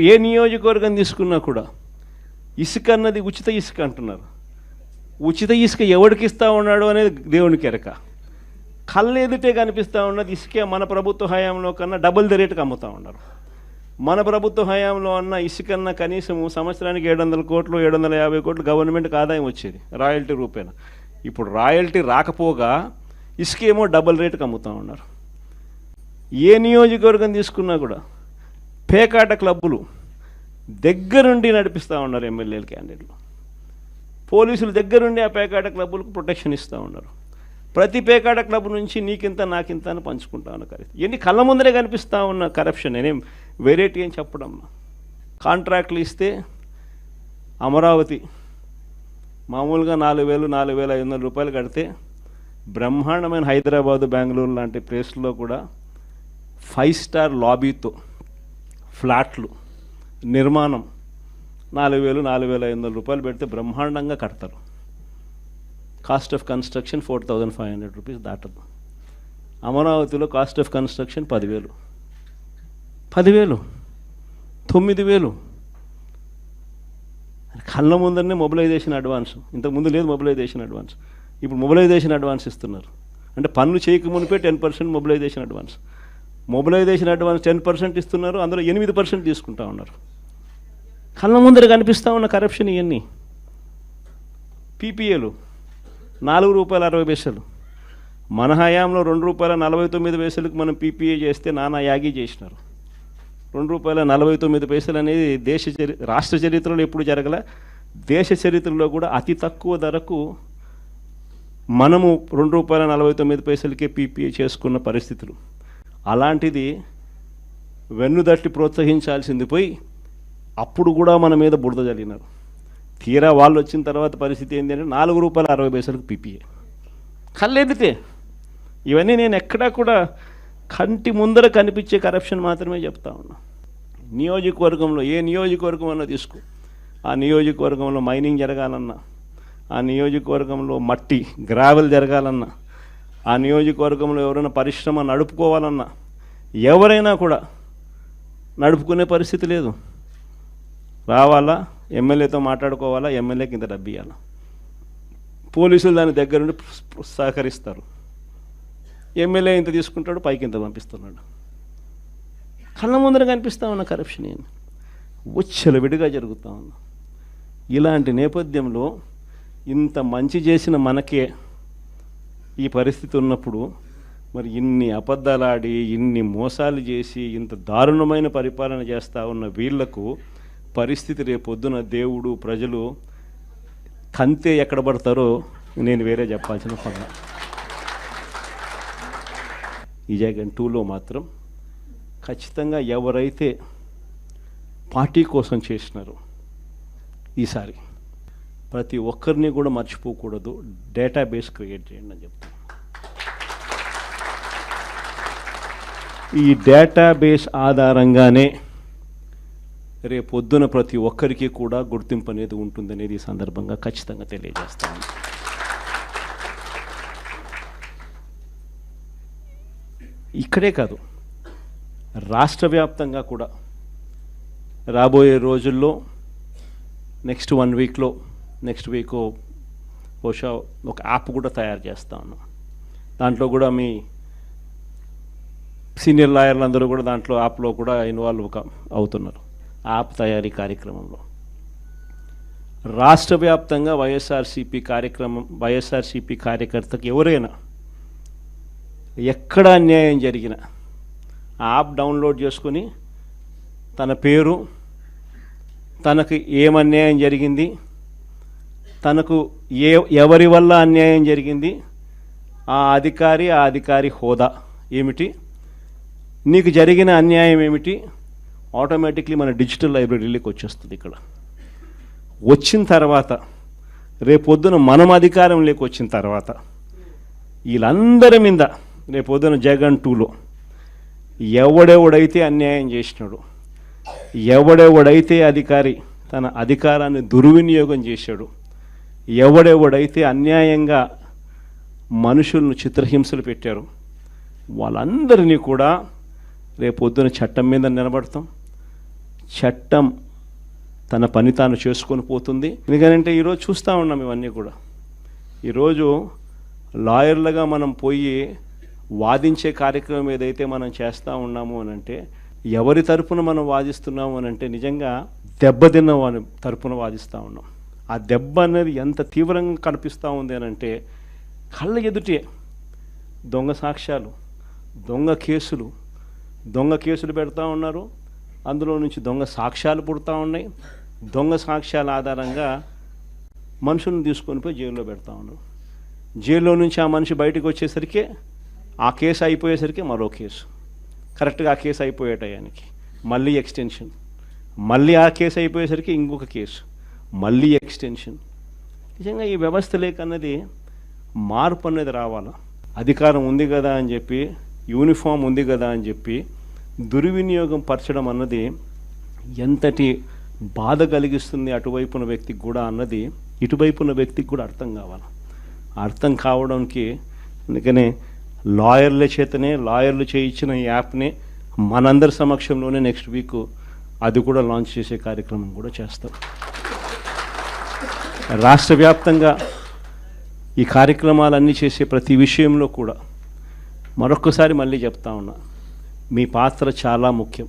ఏ నియోజకవర్గం తీసుకున్నా కూడా ఇసుక అన్నది ఉచిత ఇసుక అంటున్నారు. ఉచిత ఇసుక ఎవరికి ఇస్తా ఉన్నాడు అనేది దేవునికి ఎరక కళ్ళు ఎదుటే కనిపిస్తూ ఉన్నది ఇసుకే మన ప్రభుత్వ హయాంలో కన్నా డబుల్ ద రేటుకి అమ్ముతూ ఉన్నారు. మన ప్రభుత్వ హయాంలో అన్న ఇసుకన్న కనీసం సంవత్సరానికి ఏడు వందల కోట్లు ఏడు వందల యాభై కోట్లు గవర్నమెంట్కి ఆదాయం వచ్చేది రాయల్టీ రూపేణ. ఇప్పుడు రాయల్టీ రాకపోగా ఇసుకేమో డబుల్ రేటుకి అమ్ముతూ ఉన్నారు. ఏ నియోజకవర్గం తీసుకున్నా కూడా పేకాట క్లబ్బులు దగ్గరుండి నడిపిస్తూ ఉన్నారు ఎమ్మెల్యేల క్యాండిడేట్లు. పోలీసులు దగ్గరుండి ఆ పేకాట క్లబ్బులకు ప్రొటెక్షన్ ఇస్తూ ఉన్నారు. ప్రతి పేకాట క్లబ్ నుంచి నీకింత నాకింత అని పంచుకుంటా ఉన్న కరెక్ట్ ఎన్ని కళ్ళ ముందరే కనిపిస్తూ ఉన్న కరప్షన్ నేనేం వెరైటీ అని చెప్పడం. కాంట్రాక్ట్లు ఇస్తే అమరావతి మామూలుగా నాలుగు వేలు నాలుగు వేల ఐదు వందల రూపాయలు కడితే బ్రహ్మాండమైన హైదరాబాదు బెంగళూరు లాంటి ప్లేస్లో కూడా ఫైవ్ స్టార్ లాబీతో ఫ్లాట్లు నిర్మాణం. నాలుగు వేలు నాలుగు వేల ఐదు వందల రూపాయలు పెడితే బ్రహ్మాండంగా కడతారు. Cost of construction four thousand five hundred rupees దాటదు. అమరావతిలో కాస్ట్ ఆఫ్ కన్స్ట్రక్షన్ పదివేలు. పదివేలు. తొమ్మిది వేలు. కళ్ళ ముందరనే మొబిలైజేషన్ అడ్వాన్స్. ఇంతకుముందు లేదు మొబిలైజేషన్ అడ్వాన్స్. ఇప్పుడు మొబిలైజేషన్ అడ్వాన్స్ ఇస్తున్నారు. అంటే పనులు చేయక మునిపే ten percent mobilisation advance. Mobilisation advance ten percent ఇస్తున్నారు అందులో ఎనిమిది పర్సెంట్ తీసుకుంటా ఉన్నారు. కళ్ళ ముందర కనిపిస్తూ ఉన్న కరప్షన్ ఇవన్నీ. పీపీఏలు నాలుగు రూపాయల అరవై పైసలు. మన హయాంలో రెండు రూపాయల నలభై తొమ్మిది పైసలకు మనం పీపీఏ చేస్తే నానా యాగి చేసినారు. రెండు రూపాయల నలభై తొమ్మిది పైసలు అనేది దేశ చరి రాష్ట్ర చరిత్రలో ఎప్పుడు జరగల. దేశ చరిత్రలో కూడా అతి తక్కువ ధరకు మనము రెండు రూపాయల నలభై తొమ్మిది పైసలకే పీపీఏ చేసుకున్న పరిస్థితులు. అలాంటిది వెన్నుదట్టి ప్రోత్సహించాల్సింది పోయి అప్పుడు కూడా మన మీద బురద జరిగినారు తీరా వాళ్ళు వచ్చిన తర్వాత పరిస్థితి ఏంటి అంటే నాలుగు రూపాయల అరవై పైసలకు పిపిఏ. కళ్ళెదితే ఇవన్నీ నేను ఎక్కడా కూడా కంటి ముందర కనిపించే కరప్షన్ మాత్రమే చెప్తా ఉన్నా. నియోజకవర్గంలో ఏ నియోజకవర్గం అన్నా తీసుకో. ఆ నియోజకవర్గంలో మైనింగ్ జరగాలన్నా ఆ నియోజకవర్గంలో మట్టి గ్రావెల్ జరగాలన్నా ఆ నియోజకవర్గంలో ఎవరైనా పరిశ్రమ నడుపుకోవాలన్నా ఎవరైనా కూడా నడుపుకునే పరిస్థితి లేదు. రావాలా? ఎమ్మెల్యేతో మాట్లాడుకోవాలా? ఎమ్మెల్యేకి ఇంత డబ్బు ఇవ్వాలా పోలీసులు దాని దగ్గర నుండి సహకరిస్తారు. ఎమ్మెల్యే ఇంత తీసుకుంటాడు పైకి ఇంత పంపిస్తున్నాడు. కళ్ళ ముందర కనిపిస్తా ఉన్న కరప్షన్ ఏంది? విడిగా జరుగుతూ ఉంది. ఇలాంటి నేపథ్యంలో ఇంత మంచి చేసిన మనకే ఈ పరిస్థితి ఉన్నప్పుడు మరి ఇన్ని అబద్ధాలాడి ఇన్ని మోసాలు చేసి ఇంత దారుణమైన పరిపాలన చేస్తూ ఉన్న వీళ్ళకు పరిస్థితి రేపొద్దున దేవుడు ప్రజలు కంతే ఎక్కడ పడతారో నేను వేరే చెప్పాల్సిన పని. ఈ జగన్ టూలో మాత్రం ఖచ్చితంగా ఎవరైతే పార్టీ కోసం చేసినారో ఈసారి ప్రతి ఒక్కరిని కూడా మర్చిపోకూడదు. డేటాబేస్ క్రియేట్ చేయండి అని చెప్తాను ఈ డేటాబేస్ ఆధారంగానే రేపొద్దున ప్రతి ఒక్కరికి కూడా గుర్తింపు అనేది ఉంటుందనేది ఈ సందర్భంగా ఖచ్చితంగా తెలియజేస్తాను. ఇక్కడే కాదు రాష్ట్ర వ్యాప్తంగా కూడా రాబోయే రోజుల్లో నెక్స్ట్ వన్ వీక్లో నెక్స్ట్ వీక్ బహుశా ఒక యాప్ కూడా తయారు చేస్తా ఉన్నాం దాంట్లో కూడా మీ సీనియర్ లాయర్లు అందరూ కూడా దాంట్లో యాప్లో కూడా ఇన్వాల్వ్ అవుతున్నారు. యాప్ తయారీ కార్యక్రమంలో. రాష్ట్ర వ్యాప్తంగా వైఎస్ఆర్సీపీ కార్యక్రమం వైఎస్ఆర్సీపీ కార్యకర్తకు ఎవరైనా ఎక్కడ అన్యాయం జరిగినా యాప్ డౌన్లోడ్ చేసుకొని తన పేరు తనకు ఏం అన్యాయం జరిగింది తనకు ఏ ఎవరి వల్ల అన్యాయం జరిగింది? ఆ అధికారి ఆ అధికారి హోదా ఏమిటి? నీకు జరిగిన అన్యాయం ఏమిటి? ఆటోమేటిక్లీ మన డిజిటల్ లైబ్రరీలోకి వచ్చేస్తుంది ఇక్కడ. వచ్చిన తర్వాత రేపొద్దున మనం అధికారంలోకి వచ్చిన తర్వాత వీళ్ళందరి మీద రేపొద్దున జగన్ టూలో ఎవడెవడైతే అన్యాయం చేసినాడు ఎవడెవడైతే అధికారి తన అధికారాన్ని దుర్వినియోగం చేశాడు ఎవడెవడైతే అన్యాయంగా మనుషులను చిత్రహింసలు పెట్టారు వాళ్ళందరినీ కూడా రేపొద్దున చట్టం మీద నిలబడతాం. చట్టం తన పని తాను చేసుకొని పోతుంది. ఎందుకంటే ఈరోజు చూస్తూ ఉన్నాం ఇవన్నీ కూడా. ఈరోజు లాయర్లుగా మనం పోయి వాదించే కార్యక్రమం ఏదైతే మనం చేస్తూ ఉన్నాము అని అంటే ఎవరి తరపున మనం వాదిస్తున్నాము అని అంటే నిజంగా దెబ్బతిన్న వాని తరపున వాదిస్తూ ఉన్నాం. ఆ దెబ్బ అనేది ఎంత తీవ్రంగా కనిపిస్తూ ఉంది అని అంటే కళ్ళ ఎదుటే దొంగ సాక్ష్యాలు దొంగ కేసులు. దొంగ కేసులు పెడతా ఉన్నారు. అందులో నుంచి దొంగ సాక్ష్యాలు పుడతా ఉన్నాయి. దొంగ సాక్ష్యాల ఆధారంగా మనుషులను తీసుకొని పోయి జైల్లో పెడతా ఉన్నారు. జైల్లో నుంచి ఆ మనిషి బయటకు వచ్చేసరికి ఆ కేసు అయిపోయేసరికి మరో కేసు. కరెక్ట్గా ఆ కేసు అయిపోయే టయానికి మళ్ళీ ఎక్స్టెన్షన్. మళ్ళీ ఆ కేసు అయిపోయేసరికి ఇంకొక కేసు. మళ్ళీ ఎక్స్టెన్షన్ నిజంగా ఈ వ్యవస్థ లేకన్నది మార్పు అనేది రావాలా? అధికారం ఉంది కదా అని చెప్పి యూనిఫామ్ ఉంది కదా అని చెప్పి దుర్వినియోగం పరచడం అన్నది ఎంతటి బాధ కలిగిస్తుంది అటువైపున వ్యక్తికి కూడా అన్నది ఇటువైపున వ్యక్తికి కూడా అర్థం కావాలి? అర్థం కావడానికి అందుకనే లాయర్ల చేతనే లాయర్లు చేయించిన ఈ యాప్ని మనందరి సమక్షంలోనే నెక్స్ట్ వీక్ అది కూడా లాంచ్ చేసే కార్యక్రమం కూడా చేస్తాం. రాష్ట్ర వ్యాప్తంగా ఈ కార్యక్రమాలన్నీ చేసే ప్రతి విషయంలో కూడా మరొక్కసారి మళ్ళీ చెప్తా ఉన్నా మీ పాత్ర చాలా ముఖ్యం